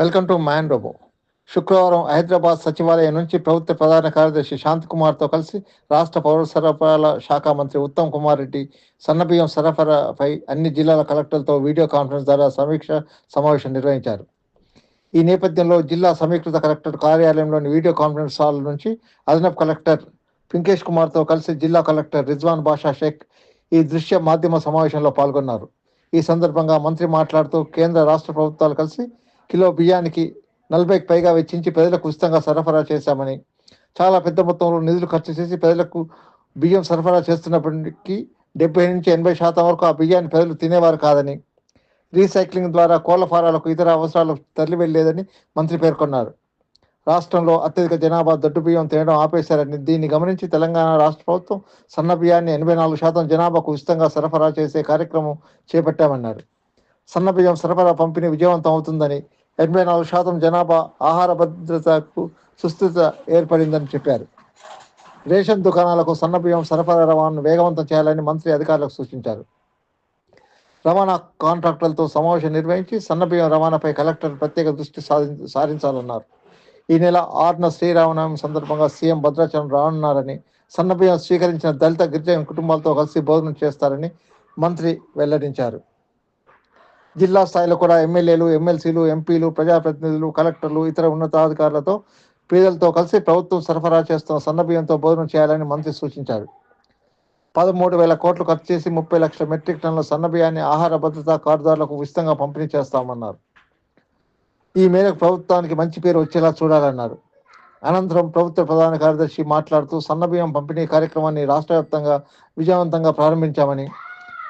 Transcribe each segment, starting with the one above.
Welcome to man robo. శుక్రవారం హైదరాబాద్ సచివాలయం నుంచి ప్రభుత్వ ప్రధాన కార్యదర్శి శాంత్ కుమార్తో కలిసి రాష్ట్ర పౌర సరఫరాల శాఖ మంత్రి ఉత్తమ్ కుమార్ రెడ్డి సన్నబియ్యం సరఫరాపై అన్ని జిల్లాల కలెక్టర్లతో వీడియో కాన్ఫరెన్స్ ద్వారా సమీక్ష సమావేశం నిర్వహించారు. ఈ నేపథ్యంలో జిల్లా సమీకృత కలెక్టర్ కార్యాలయంలోని వీడియో కాన్ఫరెన్స్ హాల్ నుంచి అదనపు కలెక్టర్ పింకేష్ కుమార్తో కలిసి జిల్లా కలెక్టర్ రిజ్వాన్ బాషా షేక్ ఈ దృశ్య మాధ్యమ సమావేశంలో పాల్గొన్నారు. ఈ సందర్భంగా మంత్రి మాట్లాడుతూ కేంద్ర రాష్ట్ర ప్రభుత్వాలు కలిసి కిలో బియ్యానికి నలభైకి పైగా వెచ్చించి ప్రజలకు ఉచితంగా సరఫరా చేశామని చాలా పెద్ద మొత్తంలో నిధులు ఖర్చు చేసి ప్రజలకు బియ్యం సరఫరా చేస్తున్నప్పటికీ డెబ్బై నుంచి ఎనభై శాతం వరకు ఆ బియ్యాన్ని ప్రజలు తినేవారు కాదని రీసైక్లింగ్ ద్వారా కోళ్ళ ఫారాలకు ఇతర అవసరాలకు తరలి వెళ్ళేదని మంత్రి పేర్కొన్నారు. రాష్ట్రంలో అత్యధిక జనాభా దొడ్డు బియ్యం తినడం ఆపేశారని దీన్ని గమనించి తెలంగాణ రాష్ట్ర ప్రభుత్వం సన్న బియ్యాన్ని ఎనభై నాలుగు శాతం జనాభాకు ఉచితంగా సరఫరా చేసే కార్యక్రమం చేపట్టామన్నారు. సన్న బియ్యం సరఫరా పంపిణీ విజయవంతం అవుతుందని ఎనభై నాలుగు శాతం జనాభా ఆహార భద్రతకు సుస్థిత ఏర్పడిందని చెప్పారు. రేషన్ దుకాణాలకు సన్నబియ్యం సరఫరా రవాణాను వేగవంతం చేయాలని మంత్రి అధికారులకు సూచించారు. రవాణా కాంట్రాక్టర్లతో సమావేశం నిర్వహించి సన్నబియ్యం రవాణాపై కలెక్టర్ ప్రత్యేక దృష్టి సాధి సారించాలన్నారు. ఈ నెల ఆరున శ్రీరామనవమి సందర్భంగా సీఎం భద్రాచలం రానున్నారని సన్నబియ్యం స్వీకరించిన దళిత గిరిజన కుటుంబాలతో కలిసి భోజనం చేస్తారని మంత్రి వెల్లడించారు. జిల్లా స్థాయిలో కూడా ఎమ్మెల్యేలు ఎమ్మెల్సీలు ఎంపీలు ప్రజాప్రతినిధులు కలెక్టర్లు ఇతర ఉన్నతాధికారులతో పేదలతో కలిసి ప్రభుత్వం సరఫరా చేస్తున్న సన్నబియ్యంతో భోజనం చేయాలని మంత్రి సూచించారు. పదమూడు వేల కోట్లు ఖర్చు చేసి ముప్పై లక్షల మెట్రిక్ టన్నుల సన్నబియ్యాన్ని ఆహార భద్రతా కార్డుదారులకు ఉచితంగా పంపిణీ చేస్తామన్నారు. ఈ మేరకు ప్రభుత్వానికి మంచి పేరు వచ్చేలా చూడాలన్నారు. అనంతరం ప్రభుత్వ ప్రధాన కార్యదర్శి మాట్లాడుతూ సన్నబియ్యం పంపిణీ కార్యక్రమాన్ని రాష్ట్ర వ్యాప్తంగా విజయవంతంగా ప్రారంభించామని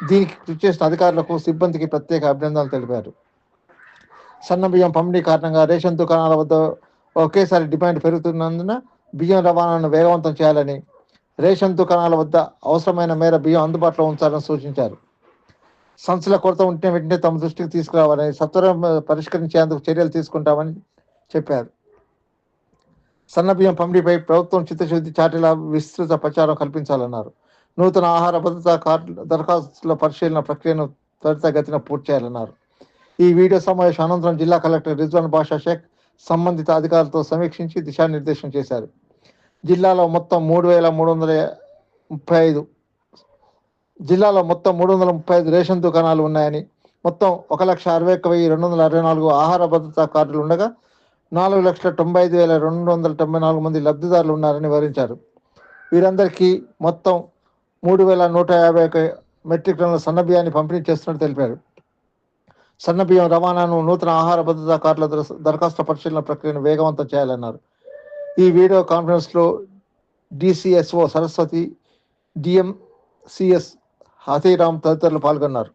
దీనికి కృషి చేసిన అధికారులకు సిబ్బందికి ప్రత్యేక అభినందనలు తెలిపారు. సన్న బియ్యం పంపిణీ కారణంగా రేషన్ దుకాణాల వద్ద ఒకేసారి డిమాండ్ పెరుగుతున్నందున బియ్యం రవాణాను వేగవంతం చేయాలని రేషన్ దుకాణాల వద్ద అవసరమైన మేర బియ్యం అందుబాటులో ఉంచాలని సూచించారు. సంస్థల కొరత ఉంటే వెంటనే తమ దృష్టికి తీసుకురావాలని సత్వరం పరిష్కరించేందుకు చర్యలు తీసుకుంటామని చెప్పారు. సన్న బియ్యం పంపిణీపై ప్రభుత్వం చిత్తశుద్ధి చాటేలా విస్తృత ప్రచారం కల్పించాలన్నారు. నూతన ఆహార భద్రత కార్డు దరఖాస్తుల పరిశీలన ప్రక్రియను త్వరితగతిన పూర్తి చేయాలన్నారు. ఈ వీడియో సమావేశం అనంతరం జిల్లా కలెక్టర్ రిజ్వాన్ బాషా షేక్ సంబంధిత అధికారులతో సమీక్షించి దిశానిర్దేశం చేశారు. జిల్లాలో మొత్తం మూడు వేల మూడు వందల ముప్పై ఐదు జిల్లాలో మొత్తం మూడు వందల ముప్పై ఐదు రేషన్ దుకాణాలు ఉన్నాయని మొత్తం ఒక లక్ష అరవై ఒక్క వెయ్యి రెండు వందల అరవై నాలుగు ఆహార భద్రతా కార్డులు ఉండగా నాలుగు లక్షల తొంభై ఐదు వేల రెండు వందల తొంభై నాలుగు మంది లబ్ధిదారులు ఉన్నారని వివరించారు. వీరందరికీ మొత్తం మూడు వేల నూట యాభై ఒక మెట్రిక్ టన్నుల సన్నబియ్యాన్ని పంపిణీ చేస్తున్నట్టు తెలిపారు. సన్నబియ్యం రవాణాను నూతన ఆహార భద్రతా కార్డుల దరఖాస్తు పరిశీలన ప్రక్రియను వేగవంతం చేయాలన్నారు. ఈ వీడియో కాన్ఫరెన్స్లో DCSO Saraswathi DM CS Hathiram తదితరులు పాల్గొన్నారు.